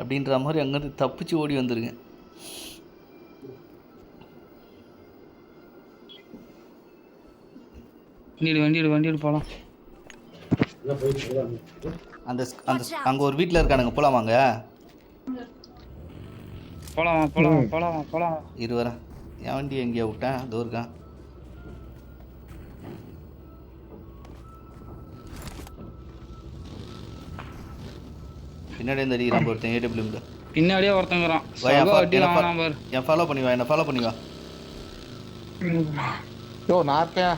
அப்படின்ற மாதிரி அங்கேருந்து தப்பிச்சு ஓடி வந்துருங்க. வண்டிடு வண்டிடு வண்டிடு போகலாம் அந்த அந்த அங்கே ஒரு வீட்டில் இருக்கானுங்க போலாமாங்க போகலாமா போகலாமா போகலாமா போகலாம் இரு வரேன். என் வண்டி எங்கேயா விட்டேன்? அதோ இருக்கான். பின்னாடி இந்த அடிக்கிறான் ஒருத்தன் ஏடபிள்யூங்க பின்னாடியே ஒருத்தங்கிறான் என் ஃபாலோ பண்ணி வா என்ன ஃபாலோ பண்ணி வா யோ நான் இருக்கேன்.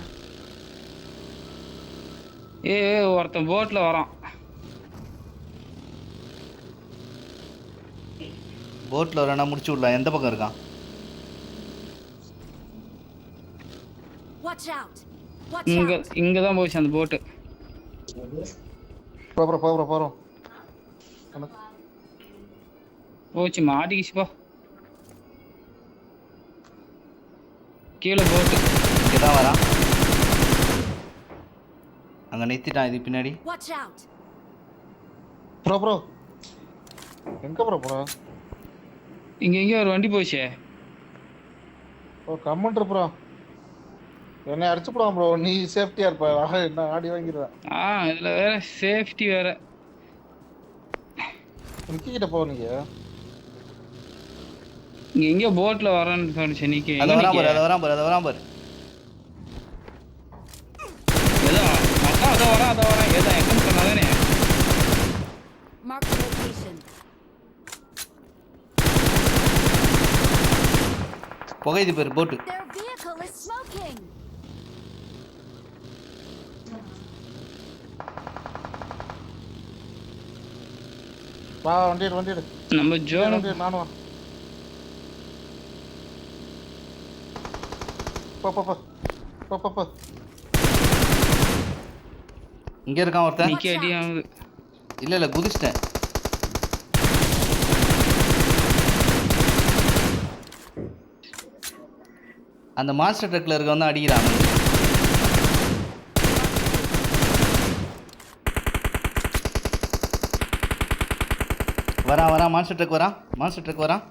ஏ ஒருத்தன் போட்டில் வரான். போட்டில் வரேன்னா முடிச்சு விடலாம். எந்த பக்கம் இருக்கான்? இங்க! இங்க தான் போச்சு அந்த போட்டு போகிறோம் போகிறோம் போகிறோம் போச்சு மாட்டிக்கிச்சு போ. கீழே போட்டு. இங்கே தான் வரான் அங்கே நிறுத்திட்டான் இது பின்னாடி! Bro bro. எங்கே ப்ரோ ப்ரோ இங்க எங்கேயோ ஒரு வண்டி போச்சே. ப்ரோ கம்மன்ட்ரு ப்ரோ. என்னை அடிச்சு போடாம ப்ரோ. நீ சேஃப்டியாக இருப்ப. என்ன ஆடி வாங்கிடுவேன் ஆ இதுல வேற சேஃப்டி வேற. நிக்கிட்ட போ நீங்க. இங்க எங்கேயோ போட்ல வரேன்னு தோணுச்சு நிக்க. அதை எங்க வரான் பாரு நிக்க? அதை வரான் பாரு அதை வரான் பாரு ஏதோ அதான் அதோ வரேன் அதோ வரேன் ஏதோ எங்கன்னு சொன்னாதானே. The location. புகையுது பேர் போட்டு வா வண்டிடு வண்டிடு நம்ம ஜோனு வண்டிடு நானும் வா போ போ போ. போ போ போ. இங்கே இருக்கான் ஒருத்தன். நிக்க அடி ஆகுது இல்லை இல்லை குதிச்சிட்டேன். அந்த மாஸ்டர் ட்ரக்கில் இருக்க வந்து அடிக்கிறான். வரான் வரான் மாஸ்டர் ட்ரக் வரான் மாஸ்டர் ட்ரக் வரான்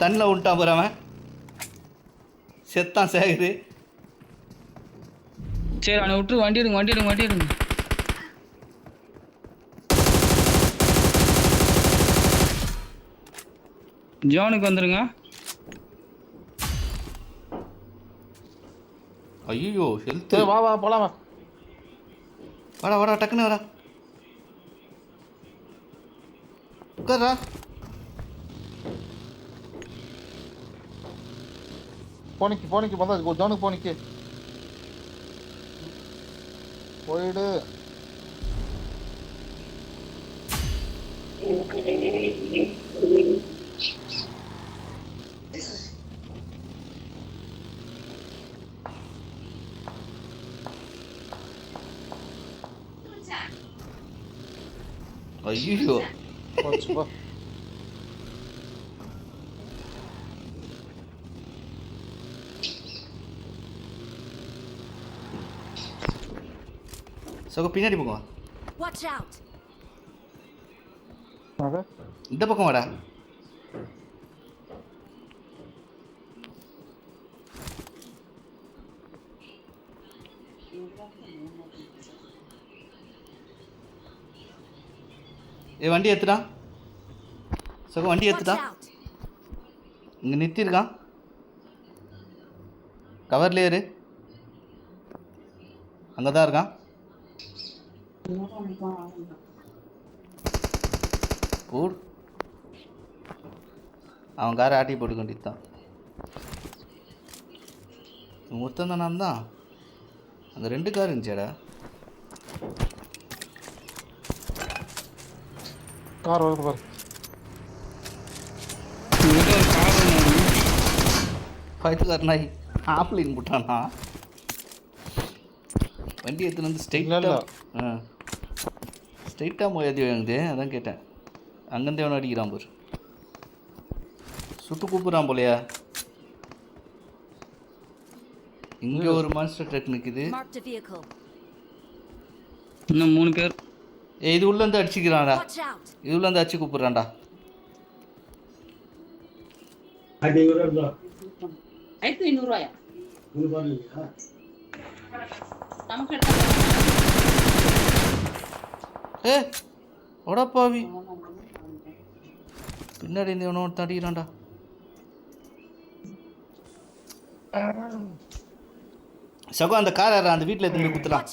தண்ணில் விட்டான் போகிற அவன். செத்தான் சேகரு சரி அவனை விட்டு வண்டி எடுங்க வண்டி எடுங்க வண்டி எடுங்க. ஜோனுக்கு வந்துருங்க. ஐயோ ஹெல்த்து சரி வா வா போலாம் வா. வாடா வாடா டக்குன்னு வாடா. உட்காரா போனிக்கு போனிக்கு வந்தா ஜோனுக்கு போனிக்கு. போயிடு. ஐயோ போச்சு போ சகோ பின்னாடி பக்கம் வா Watch out! அது இந்த பக்கம் வாடா ஏ வண்டி ஏத்துடா. சகோ வண்டி out! இங்கே நிறுத்திருக்கான் கவர்லேயே இரு அங்கே தான் இருக்கான். கூடு அவன் காரை ஆட்டி போட்டு கொண்டிருந்தான். மொத்தம் தான் நான் தான் அங்கே ரெண்டு கார் இருந்துச்சாடா. கார் வருது பாரு ஃபைட்டுக்கார நாய் ஆப்ளின் போட்டானா வண்டி எடுத்துன்னு வந்து ஸ்ட்ரெயிட்டாக. ஆ ஸ்ட்ரெயிட்டாக மோதி வாங்குது அதான் கேட்டேன் அங்கேருந்து எவனை அடிக்கிறான் பாரு சுட்டு கூப்பிட்றான் போலையா இங்கே ஒரு மான்ஸ்டர் ட்ரக் நிற்குது. இன்னும் மூணு பேர் இது உள்ளேருந்து அடிச்சுக்கிறான்டா! இது உள்ளேருந்து அடிச்சு கூப்பிட்றான்டா. ஐநூறுரூவாயா ஏ ஒடப்பாவி பின்னாடி இருந்து எவனோ ஒருத்தன் அடிக்கிறான்டா. சகோ அந்த கார் அந்த வீட்டில் எடுத்துன்னு போய் குத்தலாம்!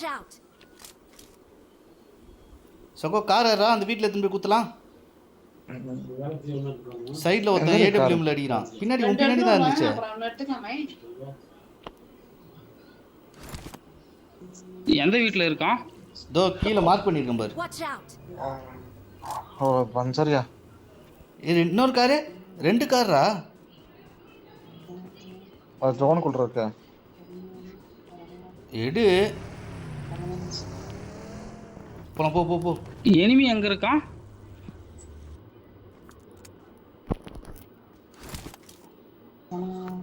சகோ கார் அந்த வீட்டில் எடுத்துன்னு போய் குத்தலாம்? சைடில் ஒருத்தன் ஏடபிள்யூமில் அடிக்கிறான். பின்னாடி உன் பின்னாடி தான் இருந்துச்சு. எந்த வீட்டில் இருக்கான்? இதோ கீழே மார்க் பண்ணியிருக்கேன் பாரு! ஓ பஞ்சரியா. இது இன்னொரு காரு ரெண்டு காரா அது ஜோனுக்குள்ள இருக்க. எடு. போலாம் போ போ போ. எனிமி எங்கே இருக்கான்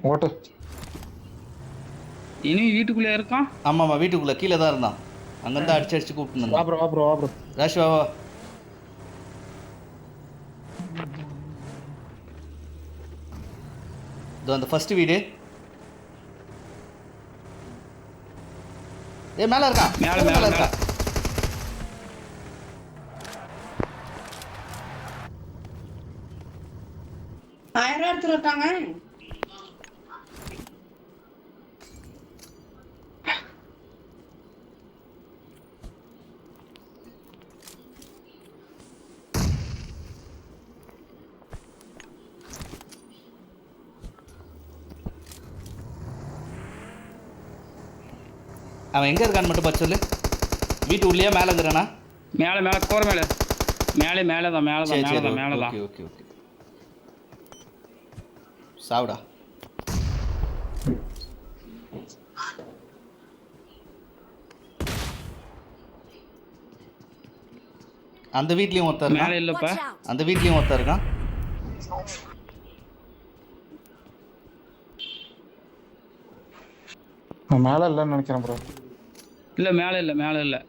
ஓட்டு எனிமி வீட்டுக்குள்ளே இருக்கான் ஆமாம் ஆமாம் வீட்டுக்குள்ளே கீழே தான் இருந்தான். அங்கேருந்து அடிச்சு அடிச்சு கூப்பிட்டு வா இருந்தான் ப்ரோ வா ப்ரோ வா ப்ரோ ராஷ் வா வா. இதோ அந்த ஃபர்ஸ்ட் வீடு. ஏ மேல இருக்கான் மேல, மேல மேல, இருக்கான் ஆயிரம் இடத்துல இருக்காங்க அவன் எங்க இருக்கான்னு மட்டும் பார்த்து சொல்லு. வீட்டு உள்ளேயா மேல இருக்கிறானா மேலே மேலே கோர மேலே. மேலே மேலே தான் மேலே தான் மேலே தான் மேலே தான் ஓகே ஓகே ஓகே. சாவுடா. அந்த வீட்லயும் ஒருத்தர் மேலே இருக்கான் இல்லைப்பா! அந்த வீட்லயும் ஒருத்தர் இருக்கான். நான் மேல இல்லைன்னு நினைக்கிறேன் ப்ரோ இல்லை மேலே இல்லை மேலே இல்லை.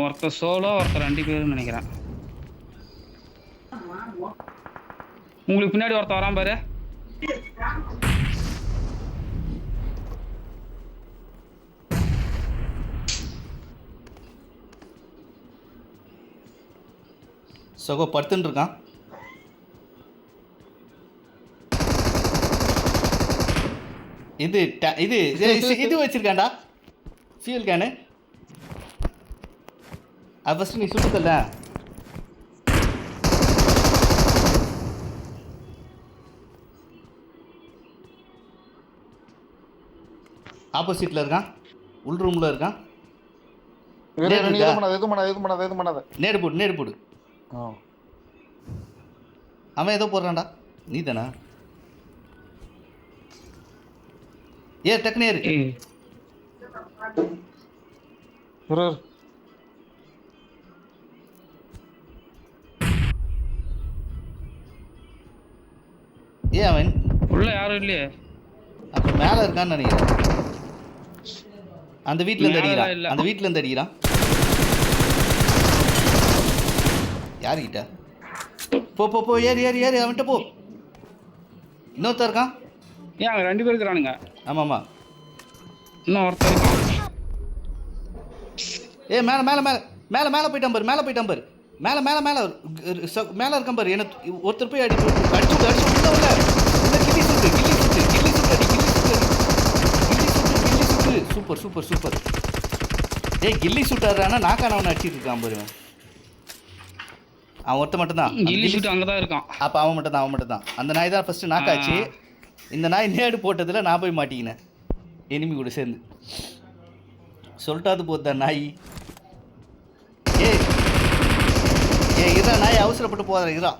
ஒருத்தர் சோலோ ஒருத்தர் ரெண்டு பேருன்னு நினைக்கிறேன். உங்களுக்கு பின்னாடி ஒருத்த வரான் பாரு. சகோ படுத்துன்னு இருக்கான். இது இது இது- இது ஃபியூல் கேனு அது ஃபஸ்ட்டு நீ சுட்டுத்தல்ல ஆப்போசிட்டில் இருக்கான் உள் ரூமில் இருக்கான் இரு, இரு, நீ இருக்கா? எதுவும் பண்ணாத எதுவும் பண்ணாத எதுவும் பண்ணாத எதுவும் பண்ணாத. நேடு போடு நேடு போடு. ஆ. அவன் ஏதோ போடுறான்டா. நீ தானா ஏ டக்குனு ஏறு. ஏய். இரு இரு. ஏ அவன் உள்ள யாரும் இல்லையே. அப்போ மேலே இருக்கான்னு நினைக்கிறேன். அந்த வீட்ல இருந்து அடிக்கிறான். அந்த வீட்ல இருந்து அடிக்கிறான் யாருக்கிட்ட போ போ போ ஏறு ஏறு ஏறு அவன்கிட்ட போ. இன்னொருத்தர் இருக்கான்? ஏன் அங்கே ரெண்டு பேர் இருக்கிறானுங்க. ஆமாம் ஆமாம் இன்னும் ஒருத்தர் ஏ மேலே மேலே மேலே. மேலே மேலே போயிட்டான் பாரு மேலே போயிட்டான் பாரு. மேலே மேலே மேலே. மேலே இருக்கான் பாரு. என்ன ஒருத்தர் போய் அடி அடிச்சு அடிச்சு விடு, உள்ள உள்ள உள்ள கிள்ளி சுட்டு கிள்ளி சுட்டு கிள்ளி சுட்டு அடி கிள்ளி சுட்டு அடி கிள்ளி சுட்டு கிள்ளி சுட்டு சூப்பர் சூப்பர் சூப்பர். ஏய் கில்லி சுட்டாரானா நாக்கானவனை அடிச்சிட்டு இருக்கான் பாரு இவன். அவன் ஒருத்த மட்டும் தான் கில்லி சுட்டு அங்கே தான் இருக்கான். அப்போ அவன் மட்டும் தான் அவன் மட்டும் தான் அந்த நாய் தான் ஃபஸ்ட்டு நாக்காச்சு. இந்த நாய் நேடு போட்டதில் நான் போய் மாட்டிக்கினேன். எனிமி கூட சேர்ந்து. சொல்லிட்டாது போதா நாய். ஏய். ஏ இதா நாய் அவசரப்பட்டு போதா இதா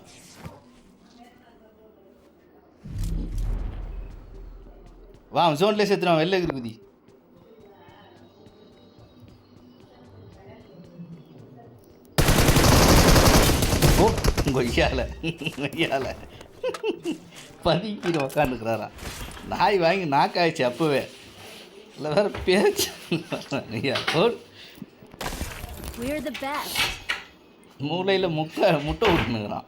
வா அவன் ஜோன்லேயே சேர்த்துறான் வெளில இருக்குது கொய்யால கொய்யால பதுக்கிட்டு உக்காந்துக்கிறாரா. நாய் வாங்கி நாக்காயிடுச்சு அப்போவே. இல்லை வேற பேச்சு. ஐயா. ஓ We're the best. மூளையில் முட்டை முட்டை விட்டுனுக்குறான்